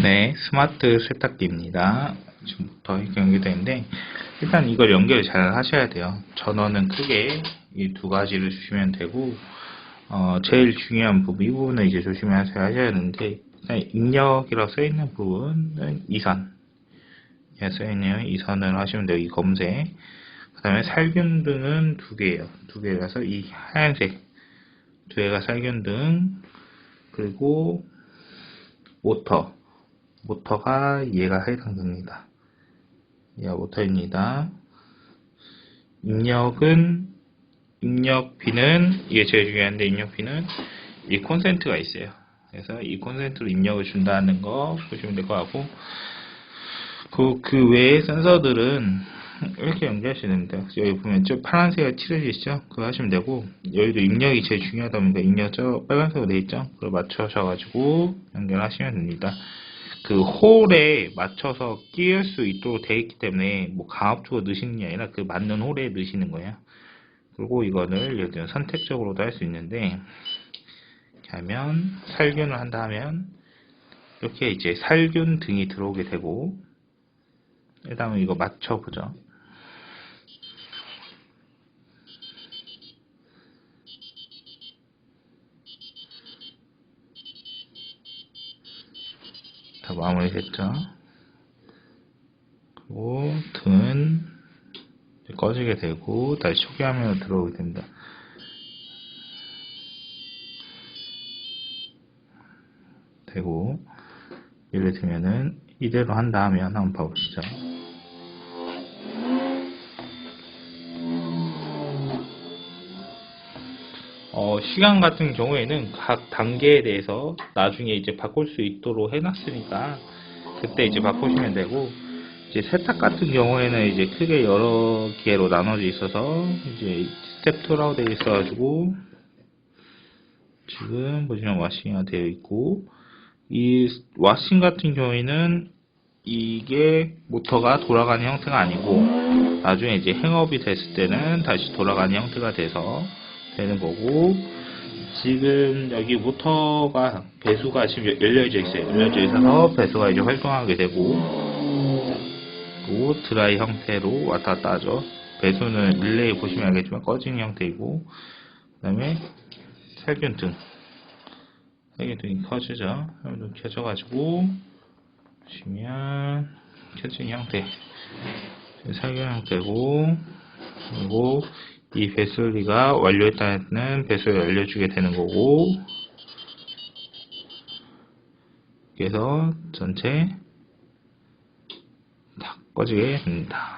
네, 스마트 세탁기입니다. 지금부터 연결되는데 일단 이걸 연결 잘 하셔야 돼요. 전원은 크게 이 두 가지를 주시면 되고 어, 제일 중요한 부분 이 부분은 이제 조심하셔야 하셔야 하는데 입력이라고 써 있는 부분은 이선 예, 써 있네요. 이선을 하시면 돼요. 이 검색. 그 다음에 살균등은 두 개예요. 두 개라서 이 하얀색 두 개가 살균등 그리고 모터 모터가 얘가 해당됩니다. 얘가 모터입니다. 입력은 입력비는 이게 제일 중요한데 입력비는 이 콘센트가 있어요. 그래서 이 콘센트로 입력을 준다는 거 보시면 될 것 같고 그, 그 외의 센서들은 이렇게 연결하시면 됩니다. 여기 보면 저 파란색에 칠해지시죠? 그거 하시면 되고 여기도 입력이 제일 중요하다 보니까 입력 저 빨간색으로 되어 있죠? 그걸 맞춰셔가지고 연결하시면 됩니다. 그 홀에 맞춰서 끼울 수 있도록 되어 있기 때문에 뭐 강압적으로 넣으시는 게 아니라 그 맞는 홀에 넣으시는 거예요. 그리고 이거를 예를 들면 선택적으로도 할 수 있는데 하면 살균을 한다 하면 이렇게 이제 살균 등이 들어오게 되고 일단 이거 맞춰보죠. 다 마무리 됐죠? 그리고 이제 꺼지게 되고 다시 초기화면으로 들어오게 됩니다. 되고 예를 들면은 이대로 한다 하면 한번 봐보시죠. 어, 시간 같은 경우에는 각 단계에 대해서 나중에 이제 바꿀 수 있도록 해놨으니까 그때 이제 바꾸시면 되고 이제 세탁 같은 경우에는 이제 크게 여러 개로 나눠져 있어서 이제 스텝 2라고 되어 있어가지고 지금 보시면 와싱이 되어 있고 이 와싱 같은 경우에는 이게 모터가 돌아가는 형태가 아니고 나중에 이제 행업이 됐을 때는 다시 돌아가는 형태가 돼서 되는 거고 지금 여기 모터가 배수가 지금 열려져 있어요. 열려져 있어서 배수가 이제 활동하게 되고 그리고 드라이 형태로 왔다 갔다 하죠. 배수는 릴레이 보시면 알겠지만 꺼지는 형태이고 그 다음에 살균등 살균등이 켜지죠. 살균등 켜져가지고 보시면 켜진 형태 살균 형태고 그리고 이 배슬리가 완료했다는 배수를 알려주게 되는 거고 그래서 전체 다 꺼지게 됩니다.